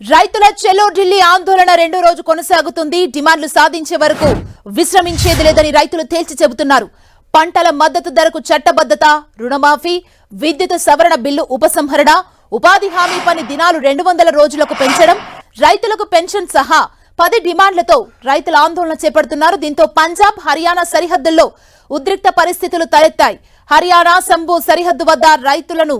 రైతుల చెలో ఢిల్లీ ఆందోళన రెండో రోజు కొనసాగుతుంది. డిమాండ్లు సాధించే వరకు విశ్రమించేది లేదని రైతులు తేల్చి చెబుతున్నారు. పంటల మద్దతు ధరకు చట్టబద్ధత రుణమాఫీ విద్యుత్ సవరణ బిల్లు ఉపసంహరణ ఉపాధి హామీ పని దినాలు రెండు వందల రోజులకు పెంచడం రైతులకు పెన్షన్ సహా పది డిమాండ్లతో రైతులు ఆందోళన చేపడుతున్నారు. దీంతో పంజాబ్ హర్యానా సరిహద్దుల్లో ఉద్రిక్త పరిస్థితులు తలెత్తాయి. హర్యానా సంబు సరిహద్దు వద్ద రైతులను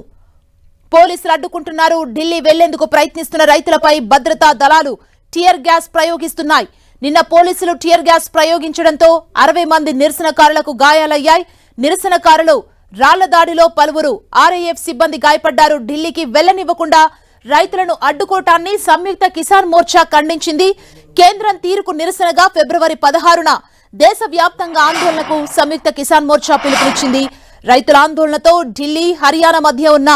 పోలీసులు అడ్డుకుంటున్నారు. ఢిల్లీ వెళ్ళేందుకు ప్రయత్నిస్తున్న రైతులపై భద్రతా దళాలు టియర్ గ్యాస్ ప్రయోగిస్తున్నాయి. నిన్న పోలీసులు టియర్ గ్యాస్ ప్రయోగించడంతో అరవై మంది నిరసనకారులకు గాయాలయ్యాయి. నిరసనకారులు రాళ్ళ దాడిలో పలువురు ఆర్ఏఎఫ్ సిబ్బంది గాయపడ్డారు. ఢిల్లీకి వెళ్ళనివ్వకుండా రైతులను అడ్డుకోవటాన్ని సంయుక్త కిసాన్ మోర్చా ఖండించింది. కేంద్రం తీరుకు నిరసనగా ఫిబ్రవరి పదహారున దేశవ్యాప్తంగా ఆందోళనకు సంయుక్త కిసాన్ మోర్చా పిలుపునిచ్చింది. రైతుల ఆందోళనతో ఢిల్లీ హర్యానా మధ్య ఉన్న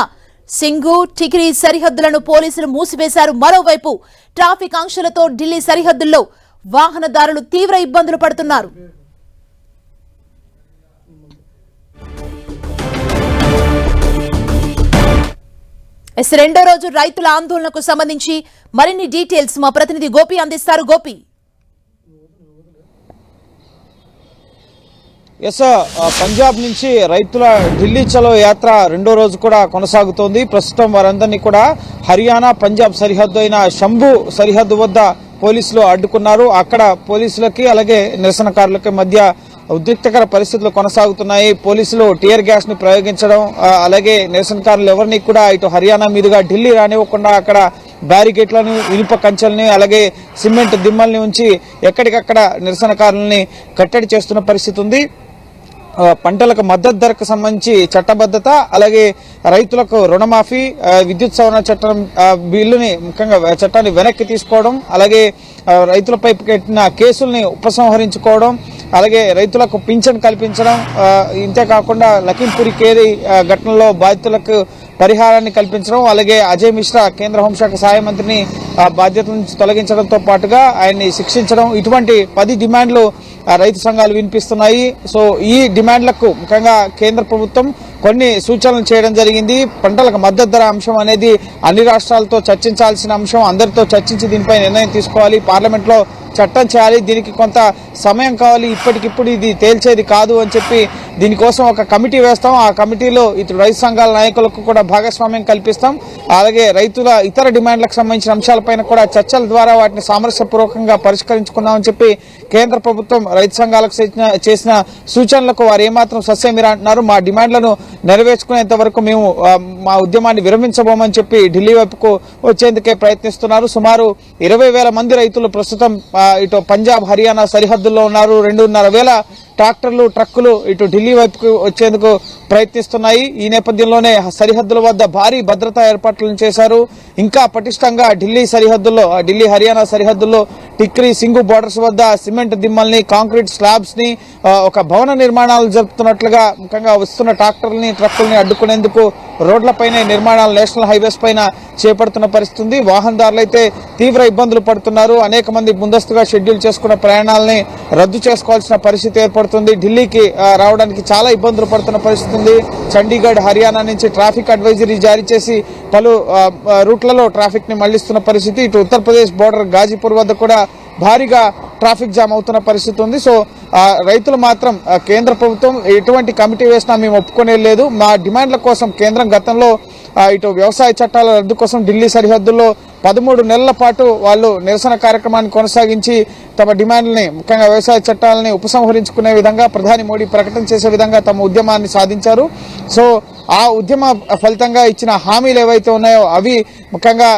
సింగు టికిరి సరిహద్దులను పోలీసులు మూసివేశారు. మరోవైపు ట్రాఫిక్ ఆంక్షలతో ఢిల్లీ సరిహద్దుల్లో వాహనదారులు తీవ్ర ఇబ్బందులు పడుతున్నారు. ఎస్ రెండో రోజు రైతుల ఆందోళనకు సంబంధించి మరిన్ని డీటెయిల్స్ మా ప్రతినిధి గోపి అందిస్తారు. గోపి. ఎస్ పంజాబ్ నుంచి రైతుల ఢిల్లీ చలో యాత్ర రెండో రోజు కూడా కొనసాగుతోంది. ప్రస్తుతం వారందరినీ కూడా హర్యానా పంజాబ్ సరిహద్దు అయిన శంభు సరిహద్దు వద్ద పోలీసులు అడ్డుకున్నారు. అక్కడ పోలీసులకి అలాగే నిరసనకారులకి మధ్య ఉద్రిక్తకర పరిస్థితులు కొనసాగుతున్నాయి. పోలీసులు టియర్ గ్యాస్ని ప్రయోగించడం అలాగే నిరసనకారులు ఎవరిని కూడా ఇటు హర్యానా మీదుగా ఢిల్లీ రానివ్వకుండా అక్కడ బ్యారికేట్లను ఇనుప కంచెల్ని అలాగే సిమెంట్ దిమ్మల్ని ఉంచి ఎక్కడికక్కడ నిరసనకారులని కట్టడి చేస్తున్న పరిస్థితి ఉంది. పంటలకు మద్దతు ధరకు సంబంధించి చట్టబద్ధత అలాగే రైతులకు రుణమాఫీ విద్యుత్ సవరణ చట్టం బిల్లుని ముఖ్యంగా చట్టాన్ని వెనక్కి తీసుకోవడం అలాగే రైతులపై పెట్టిన కేసుల్ని ఉపసంహరించుకోవడం అలాగే రైతులకు పింఛన్ కల్పించడం ఇంతేకాకుండా ఇంతే కాకుండా లఖింపూరి కేరి ఘటనలో బాధితులకు పరిహారాన్ని కల్పించడం అలాగే అజయ్ మిశ్రా కేంద్ర హోంశాఖ సహాయ మంత్రిని బాధ్యతల నుంచి తొలగించడంతో పాటుగా ఆయన్ని శిక్షించడం ఇటువంటి పది డిమాండ్లు రైతు సంఘాలు వినిపిస్తున్నాయి. సో ఈ డిమాండ్లకు ముఖ్యంగా కేంద్ర ప్రభుత్వం కొన్ని సూచనలు చేయడం జరిగింది. పంటలకు మద్దతు ధర అంశం అనేది అన్ని రాష్ట్రాలతో చర్చించాల్సిన అంశం. అందరితో చర్చించి దీనిపై నిర్ణయం తీసుకోవాలి. పార్లమెంట్లో చట్టం చేయాలి. దీనికి కొంత సమయం కావాలి. ఇప్పటికిప్పుడు ఇది తేల్చేది కాదు అని చెప్పి దీనికోసం ఒక కమిటీ వేస్తాం. ఆ కమిటీలో ఇటు రైతు సంఘాల నాయకులకు కూడా భాగస్వామ్యం కల్పిస్తాం. అలాగే రైతుల ఇతర డిమాండ్లకు సంబంధించిన అంశాలపైన కూడా చర్చల ద్వారా వాటిని సామరస్యపూర్వకంగా పరిష్కరించుకుందామని చెప్పి కేంద్ర ప్రభుత్వం రైతు సంఘాలకు చేసిన- చేసిన సూచనలకు వారు ఏమాత్రం సస్యమిరా అంటున్నారు. మా డిమాండ్లను నెరవేర్చుకునేంత వరకు మేము మా ఉద్యమాన్ని విరమించబోమని చెప్పి ఢిల్లీ వైపుకు వచ్చేందుకే ప్రయత్నిస్తున్నారు. సుమారు ఇరవై వేల మంది రైతులు ప్రస్తుతం ఇటు పంజాబ్ హర్యానా సరిహద్దుల్లో ఉన్నారు. రెండున్నర వేల ట్రాక్టర్లు ట్రక్కులు ఇటు ఢిల్లీ వైపుకు వచ్చేందుకు ప్రయత్నిస్తున్నాయి. ఈ నేపథ్యంలోనే సరిహద్దుల వద్ద భారీ భద్రతా ఏర్పాట్లను చేశారు. ఇంకా పటిష్టంగా ఢిల్లీ సరిహద్దుల్లో ఢిల్లీ హర్యానా సరిహద్దుల్లో టిక్రీ సింగు బోర్డర్స్ వద్ద సిమెంట్ దిమ్మల్ని కాంక్రీట్ స్లాబ్స్ని ఒక భవన నిర్మాణాలు జరుపుతున్నట్లుగా ముఖ్యంగా వస్తున్న ట్రాక్టర్లని ట్రక్కుల్ని అడ్డుకునేందుకు రోడ్లపైనే నిర్మాణాలు నేషనల్ హైవేస్ పైన చేపడుతున్న పరిస్థితి ఉంది వాహనదారులు అయితే తీవ్ర ఇబ్బందులు పడుతున్నారు. అనేక మంది ముందస్తుగా షెడ్యూల్ చేసుకున్న ప్రయాణాలని రద్దు చేసుకోవాల్సిన పరిస్థితి ఏర్పడుతుంది. ఢిల్లీకి రావడానికి చాలా ఇబ్బందులు పడుతున్న పరిస్థితి ఉంది చండీగఢ్ హర్యానా నుంచి ట్రాఫిక్ అడ్వైజరీ జారీ చేసి పలు రూట్లలో ట్రాఫిక్ని మళ్ళిస్తున్న పరిస్థితి. ఇటు ఉత్తరప్రదేశ్ బోర్డర్ గాజీపూర్ వద్ద కూడా భారీగా ట్రాఫిక్ జామ్ అవుతున్న పరిస్థితి ఉంది. సో రైతులు మాత్రం కేంద్ర ప్రభుత్వం ఎటువంటి కమిటీ వేసినా మేము ఒప్పుకునే లేదు. మా డిమాండ్ల కోసం కేంద్రం గతంలో ఇటు వ్యవసాయ చట్టాల రద్దు కోసం ఢిల్లీ సరిహద్దుల్లో పదమూడు నెలల పాటు వాళ్ళు నిరసన కార్యక్రమాన్ని కొనసాగించి తమ డిమాండ్లని ముఖ్యంగా వ్యవసాయ చట్టాలని ఉపసంహరించుకునే విధంగా ప్రధాని మోడీ ప్రకటన చేసే విధంగా తమ ఉద్యమాన్ని సాధించారు. సో ఆ ఉద్యమ ఫలితంగా ఇచ్చిన హామీలు ఏవైతే ఉన్నాయో అవి ముఖ్యంగా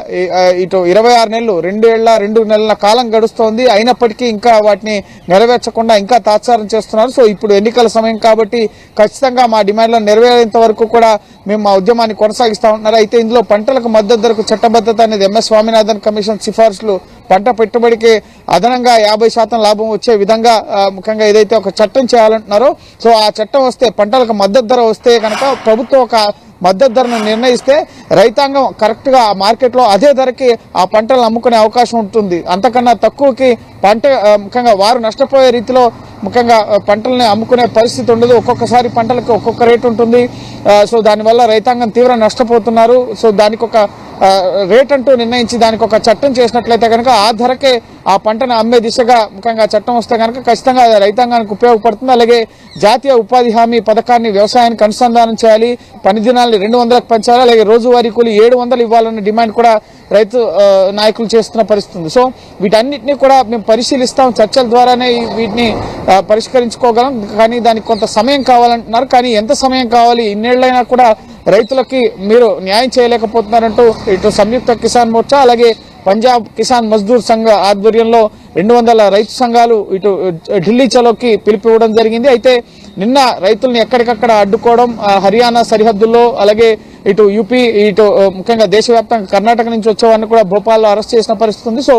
ఇటు ఇరవై ఆరు నెలలు రెండు ఏళ్ళ రెండు నెలల కాలం గడుస్తోంది. అయినప్పటికీ ఇంకా వాటిని నెరవేర్చకుండా ఇంకా తాత్సారం చేస్తున్నారు. సో ఇప్పుడు ఎన్నికల సమయం కాబట్టి ఖచ్చితంగా మా డిమాండ్లను నెరవేరేంత వరకు కూడా మేము మా ఉద్యమాన్ని కొనసాగిస్తా ఉన్నారు అయితే ఇందులో పంటలకు మద్దతు ధరకు చట్టబద్ధత అనేది ఎంఎస్ స్వామినాథన్ కమిషన్ సిఫార్సులు పంట పెట్టుబడికి అదనంగా యాభై శాతం లాభం వచ్చే విధంగా ముఖ్యంగా ఏదైతే ఒక చట్టం చేయాలంటున్నారో సో ఆ చట్టం వస్తే పంటలకు మద్దతు ధర వస్తే కనుక ప్రభుత్వం ఒక మద్దతు ధరను నిర్ణయిస్తే రైతాంగం కరెక్ట్గా ఆ మార్కెట్లో అదే ధరకి ఆ పంటలను అమ్ముకునే అవకాశం ఉంటుంది. అంతకన్నా తక్కువకి పంట ముఖ్యంగా వారు నష్టపోయే రీతిలో ముఖ్యంగా పంటల్ని అమ్ముకునే పరిస్థితి ఉండదు. ఒక్కొక్కసారి పంటలకు ఒక్కొక్క రేటు ఉంటుంది. సో దానివల్ల రైతాంగం తీవ్ర నష్టపోతున్నారు. సో దానికి ఒక రేట్ అంటూ నిర్ణయించి దానికి ఒక చట్టం చేసినట్లయితే కనుక ఆ ధరకే ఆ పంటను అమ్మే దిశగా ముఖ్యంగా చట్టం వస్తే కనుక ఖచ్చితంగా అది రైతాంగానికి ఉపయోగపడుతుంది. అలాగే జాతీయ ఉపాధి హామీ పథకాన్ని వ్యవసాయానికి అనుసంధానం చేయాలి. పని దినాల్ని రెండు వందలకు పెంచాలి. అలాగే రోజువారీ కూలి ఏడు వందలు ఇవ్వాలన్న డిమాండ్ కూడా రైతు నాయకులు చేస్తున్న పరిస్థితి సో వీటన్నిటిని కూడా మేము పరిశీలిస్తాం. చర్చల ద్వారానే వీటిని పరిష్కరించుకోగలం. కానీ దానికి కొంత సమయం కావాలంటున్నారు. కానీ ఎంత సమయం కావాలి? ఇన్నేళ్ళైనా కూడా రైతులకి మీరు న్యాయం చేయలేకపోతున్నారంటూ ఇటు సంయుక్త కిసాన్ మోర్చా అలాగే పంజాబ్ కిసాన్ మజ్దూర్ సంఘ ఆధ్వర్యంలో రెండు వందల రైతు సంఘాలు ఇటు ఢిల్లీ చలోకి పిలిపివ్వడం జరిగింది. అయితే నిన్న రైతుల్ని ఎక్కడికక్కడ అడ్డుకోవడం హర్యానా సరిహద్దుల్లో అలాగే ఇటు యూపీ ఇటు ముఖ్యంగా దేశవ్యాప్తంగా కర్ణాటక నుంచి వచ్చేవారిని కూడా భోపాల్లో అరెస్ట్ చేసిన పరిస్థితి ఉంది. సో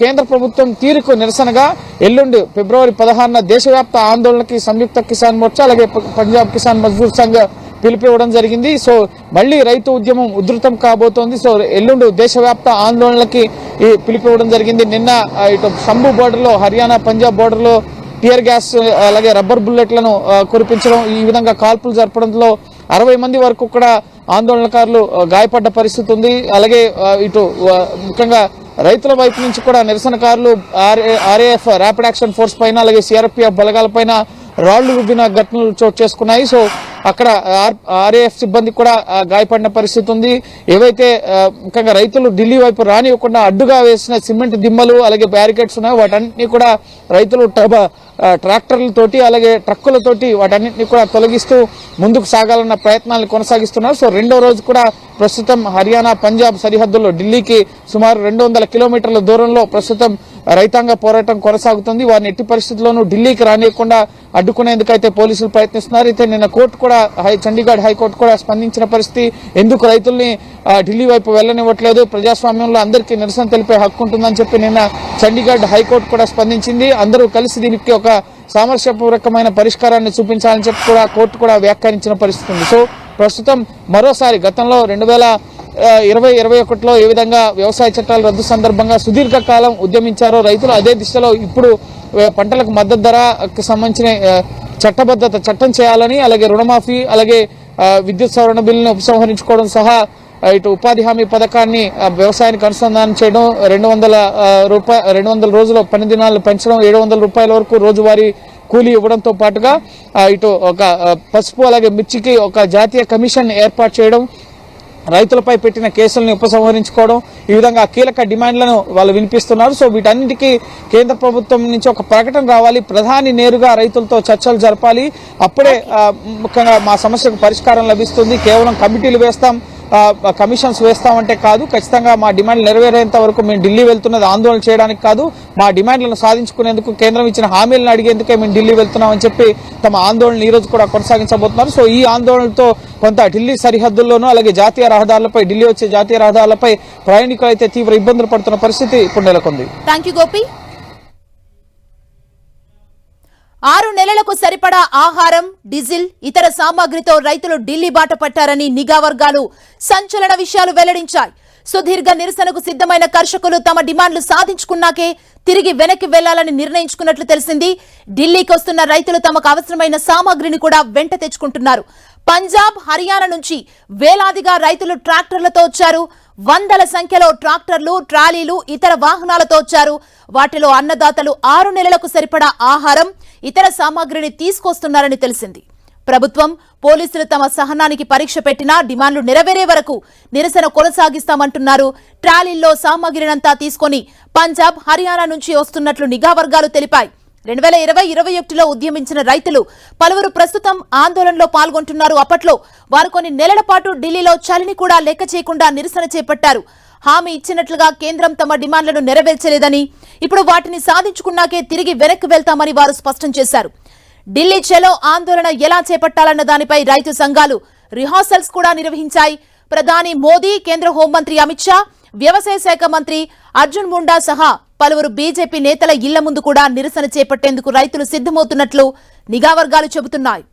కేంద్ర ప్రభుత్వం తీరుకు నిరసనగా ఎల్లుండి ఫిబ్రవరి పదహారున దేశవ్యాప్త ఆందోళనకి సంయుక్త కిసాన్ మోర్చా అలాగే ప- పంజాబ్ కిసాన్ మజ్దూర్ సంఘ పిలిపివ్వడం జరిగింది. సో మళ్ళీ రైతు ఉద్యమం ఉధృతం కాబోతోంది. సో ఎల్లుండి దేశవ్యాప్త ఆందోళనలకి ఈ పిలిపివ్వడం జరిగింది. నిన్న ఇటు శంభు బోర్డర్లో హర్యానా పంజాబ్ బోర్డర్లో టియర్ గ్యాస్ అలాగే రబ్బర్ బుల్లెట్లను కురిపించడం ఈ విధంగా కాల్పులు జరపడంలో అరవై మంది వరకు కూడా ఆందోళనకారులు గాయపడ్డ పరిస్థితి ఉంది. అలాగే ఇటు ముఖ్యంగా రైతుల వైపు నుంచి కూడా నిరసనకారులు ఆర్ఏఎఫ్ ర్యాపిడ్ యాక్షన్ ఫోర్స్ పైన అలాగే సిఆర్పిఎఫ్ బలగాల పైన రాళ్ళు రుబ్బిన ఘటనలు చోటు చేసుకున్నాయి. సో అక్కడ ఆర్ఏఎఫ్ సిబ్బంది కూడా గాయపడిన పరిస్థితి ఉంది. ఏవైతే ముఖ్యంగా రైతులు ఢిల్లీ వైపు రానివ్వకుండా అడ్డుగా వేసిన సిమెంట్ దిమ్మలు అలాగే బ్యారికేడ్స్ ఉన్నాయో వాటన్నిటిని కూడా రైతులు ట్రాక్టర్లతోటి అలాగే ట్రక్కులతోటి వాటన్నింటినీ కూడా తొలగిస్తూ ముందుకు సాగాలన్న ప్రయత్నాలను కొనసాగిస్తున్నారు. సో రెండో రోజు కూడా ప్రస్తుతం హర్యానా పంజాబ్ సరిహద్దుల్లో ఢిల్లీకి సుమారు రెండు వందల కిలోమీటర్ల దూరంలో ప్రస్తుతం రైతాంగ పోరాటం కొనసాగుతుంది. వారిని ఎట్టి పరిస్థితుల్లోనూ ఢిల్లీకి రానియకుండా అడ్డుకునేందుకైతే పోలీసులు ప్రయత్నిస్తున్నారు. అయితే నిన్న కోర్టు కూడా హై చండీగఢ్ హైకోర్టు కూడా స్పందించిన పరిస్థితి ఎందుకు రైతుల్ని ఢిల్లీ వైపు వెళ్ళనివ్వట్లేదు? ప్రజాస్వామ్యంలో అందరికీ నిరసన తెలిపే హక్కు ఉంటుందని చెప్పి నిన్న చండీగఢ్ హైకోర్టు కూడా స్పందించింది. అందరూ కలిసి దీనికి ఒక సామరస్యపూర్వకమైన పరిష్కారాన్ని చూపించాలని చెప్పి కూడా కోర్టు కూడా వ్యాఖ్యానించిన పరిస్థితి ఉంది. సో ప్రస్తుతం మరోసారి గతంలో రెండు వేల ఇరవై ఇరవై ఒకటిలో ఏ విధంగా వ్యవసాయ చట్టాల రద్దు సందర్భంగా సుదీర్ఘకాలం ఉద్యమించారో రైతులు అదే దిశలో ఇప్పుడు పంటలకు మద్దతు ధరకు సంబంధించిన చట్టబద్ధత చట్టం చేయాలని అలాగే రుణమాఫీ అలాగే విద్యుత్ సవరణ బిల్లును ఉపసంహరించుకోవడం సహా ఇటు ఉపాధి హామీ పథకాన్ని వ్యవసాయానికి అనుసంధానం చేయడం రెండు వందల రూపాయ రెండు వందల రోజుల పని దినాలు పెంచడం ఏడు వందల రూపాయల వరకు రోజువారీ కూలీ ఇవ్వడంతో పాటుగా ఇటు ఒక పసుపు అలాగే మిర్చికి ఒక జాతీయ కమిషన్ ఏర్పాటు చేయడం రైతులపై పెట్టిన కేసులను ఉపసంహరించుకోవడం ఈ విధంగా కీలక డిమాండ్లను వాళ్ళు వినిపిస్తున్నారు. సో వీటన్నిటికీ కేంద్ర ప్రభుత్వం నుంచి ఒక ప్రకటన రావాలి. ప్రధాని నేరుగా రైతులతో చర్చలు జరపాలి. అప్పుడే ముఖ్యంగా మా సమస్యకు పరిష్కారం లభిస్తుంది. కేవలం కమిటీలు వేస్తాం. కమిషన్స్ వేస్తామంటే కాదు ఖచ్చితంగా మా డిమాండ్లు నెరవేరేంత వరకు మేము ఢిల్లీ వెళ్తున్నది ఆందోళన చేయడానికి కాదు మా డిమాండ్లను సాధించుకునేందుకు కేంద్రం ఇచ్చిన హామీలను అడిగేందుకే మేము ఢిల్లీ వెళ్తున్నామని చెప్పి తమ ఆందోళన ఈ రోజు కూడా కొనసాగించబోతున్నారు. సో ఈ ఆందోళనతో కొంత ఢిల్లీ సరిహద్దుల్లోనూ అలాగే జాతీయ రహదారులపై ఢిల్లీ వచ్చే జాతీయ రహదారులపై ప్రయాణికులు అయితే తీవ్ర ఇబ్బందులు పడుతున్న పరిస్థితి ఇప్పుడు నెలకొంది. థ్యాంక్ యూ గోపి ఆరు నెలలకు సరిపడా ఆహారం డీజిల్ ఇతర సామాగ్రితో రైతులు ఢిల్లీ బాట పట్టారని నిఘా వర్గాలు సంచలన విషయాలు వెల్లడించాయి. సుదీర్ఘ నిరసనకు సిద్ధమైన కర్షకులు తమ డిమాండ్లు సాధించుకున్నాకే తిరిగి వెనక్కి వెళ్ళాలని నిర్ణయించుకున్నట్లు తెలిసింది. ఢిల్లీకి వస్తున్న రైతులు తమకు అవసరమైన సామాగ్రిని కూడా వెంట తెచ్చుకుంటున్నారు. పంజాబ్ హర్యానా నుంచి వేలాదిగా రైతులు ట్రాక్టర్లతో వచ్చారు. వందల సంఖ్యలో ట్రాక్టర్లు ట్రాలీలు ఇతర వాహనాలతో వచ్చారు. వాటిలో అన్నదాతలు ఆరు నెలలకు సరిపడా ఆహారం ఇతర సామాగ్రిని తీసుకొస్తున్నారని తెలిసింది. ప్రభుత్వం పోలీసులు తమ సహనానికి పరీక్ష పెట్టినా డిమాండ్లు నెరవేరే వరకు నిరసన కొనసాగిస్తామంటున్నారు. ట్రాలీల్లో సామాగ్రినంతా తీసుకొని పంజాబ్ హర్యానా నుంచి వస్తున్నట్లు నిఘా వర్గాలు తెలిపాయి. రెండు వేల ఇరవై ఇరవై ఒకటిలో ఉద్యమించిన రైతులు పలువురు ప్రస్తుతం ఆందోళనలో పాల్గొంటున్నారు. అప్పట్లో వారు కొన్ని నెలల పాటు ఢిల్లీలో చలిని కూడా లెక్క చేయకుండా నిరసన చేపట్టారు. హామీ ఇచ్చినట్లుగా కేంద్రం తమ డిమాండ్లను నెరవేర్చలేదని ఇప్పుడు వాటిని సాధించుకున్నాకే తిరిగి వెనక్కి వెళ్తామని వారు స్పష్టం చేశారు. ఢిల్లీ చలో ఆందోళన ఎలా చేపట్టాలన్న దానిపై రైతు సంఘాలు రిహార్సల్స్ కూడా నిర్వహించాయి. ప్రధాని మోదీ కేంద్ర హోంమంత్రి అమిత్ షా వ్యవసాయ శాఖ మంత్రి అర్జున్ ముండా సహా పలువురు బీజేపీ నేతల ఇళ్ళ ముందు కూడా నిరసన చేపట్టేందుకు రైతులు సిద్ధమవుతున్నట్లు నిఘా వర్గాలు చెబుతున్నాయి.